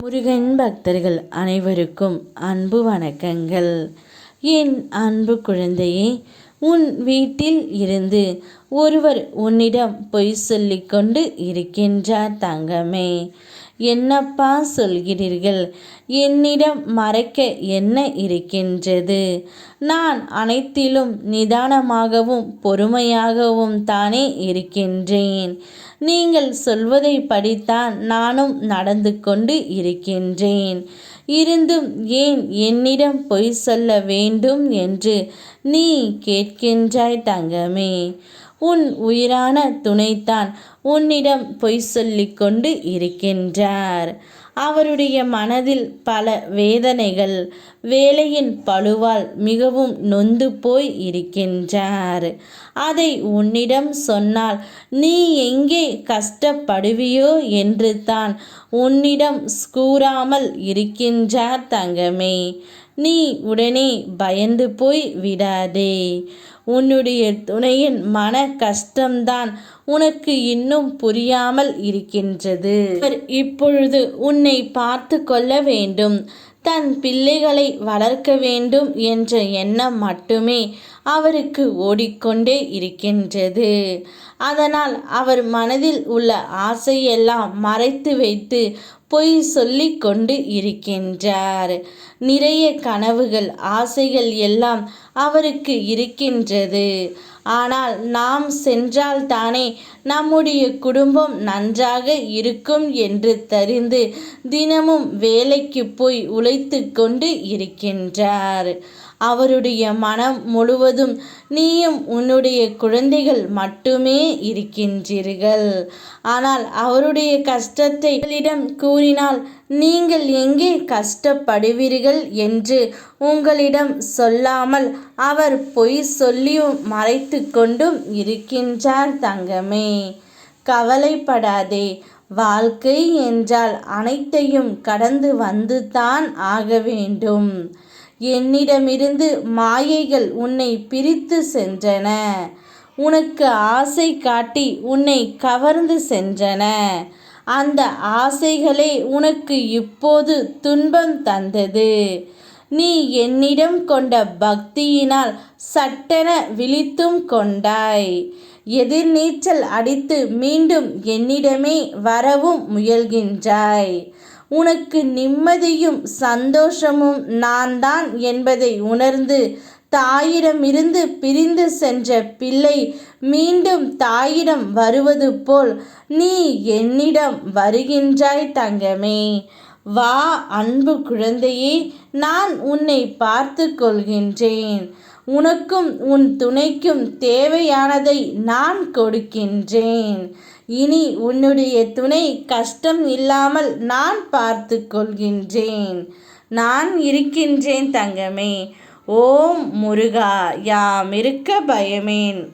முருகன் பக்தர்கள் அனைவருக்கும் அன்பு வணக்கங்கள். என் அன்பு குழந்தையே உன் வீட்டில் இருந்து ஒருவர் உன்னிடம் பொய் சொல்லிக்கொண்டு இருக்கின்றார் தங்கமே. என்னப்பா சொல்கிறீர்கள்? என்னிடம் மறைக்க என்ன இருக்கின்றது? நான் அனைத்திலும் நிதானமாகவும் பொறுமையாகவும் தானே இருக்கின்றேன். நீங்கள் சொல்வதை படித்தான் நானும் நடந்து கொண்டு இருக்கின்றேன். இருந்தும் ஏன் என்னிடம் பொய் சொல்ல வேண்டும் என்று நீ கேட்கின்றாய் தங்கமே. உன் உயிரான துணைத்தான் உன்னிடம் பொய் சொல்லிக் கொண்டு இருக்கின்றார். அவருடைய மனதில் பல வேதனைகள் வேலையின் பழுவால் மிகவும் நொந்து போய் இருக்கின்றார். அதை உன்னிடம் சொன்னால் நீ எங்கே கஷ்டப்படுவியோ என்று தான் உன்னிடம் கூறாமல் இருக்கின்றார் தங்கமே. நீ உடனே பயந்து போய் விடாதே. உன்னுடைய துணையின் மன கஷ்டம்தான் உனக்கு இன்னும் புரியாமல் இருக்கின்றது. இப்பொழுது உன்னை பார்த்து கொள்ள வேண்டும். தன் பிள்ளைகளை வளர்க்க வேண்டும் என்ற எண்ணம் மட்டுமே அவருக்கு ஓடிக்கொண்டே இருக்கின்றது. அதனால் அவர் மனதில் உள்ள ஆசையெல்லாம் மறைத்து வைத்து பொய் சொல்லி கொண்டு இருக்கின்றார். நிறைய கனவுகள் ஆசைகள் எல்லாம் அவருக்கு இருக்கின்றது. ஆனால் நாம் சென்றால் தானே நம்முடைய குடும்பம் நன்றாக இருக்கும் என்று தெரிந்து தினமும் வேலைக்கு போய் உழைத்து கொண்டு இருக்கின்றார். அவருடைய மனம் முழுவதும் நீயும் உன்னுடைய குழந்தைகள் மட்டுமே இருக்கின்றீர்கள். ஆனால் அவருடைய கஷ்டத்தை கூறினால் நீங்கள் எங்கே கஷ்டப்படுவீர்கள் என்று உங்களிடம் சொல்லாமல் அவர் பொய் சொல்லியும் மறைத்து கொண்டும் இருக்கின்றார் தங்கமே. கவலைப்படாதே. வாழ்க்கை என்றால் அனைத்தையும் கடந்து வந்து தான் ஆக வேண்டும். என்னிடமிருந்து மாயைகள் உன்னை பிரித்து சென்றன. உனக்கு ஆசை காட்டி உன்னை கவர்ந்து சென்றன. அந்த ஆசைகளே உனக்கு இப்போது துன்பம் தந்தது. நீ என்னிடம் கொண்ட பக்தியினால் சட்டென விழித்தும் கொண்டாய். எதிர்நீச்சல் அடித்து மீண்டும் என்னிடமே வரவும் முயல்கின்றாய். உனக்கு நிம்மதியும் சந்தோஷமும் நான் தான் என்பதை உணர்ந்து தாயிடமிருந்து பிரிந்து சென்ற பிள்ளை மீண்டும் தாயிடம் வருவது போல் நீ என்னிடம் வருகின்றாய் தங்கமே. வா அன்பு குழந்தையே நான் உன்னை பார்த்து கொள்கின்றேன். உனக்கும் உன் துணைக்கும் தேவையானதை நான் கொடுக்கின்றேன். இனி உன்னுடைய துணை கஷ்டம் இல்லாமல் நான் பார்த்து கொள்கின்றேன். நான் இருக்கின்றேன் தங்கமே. ஓம் முருகா யாம் இருக்க பயமேன்.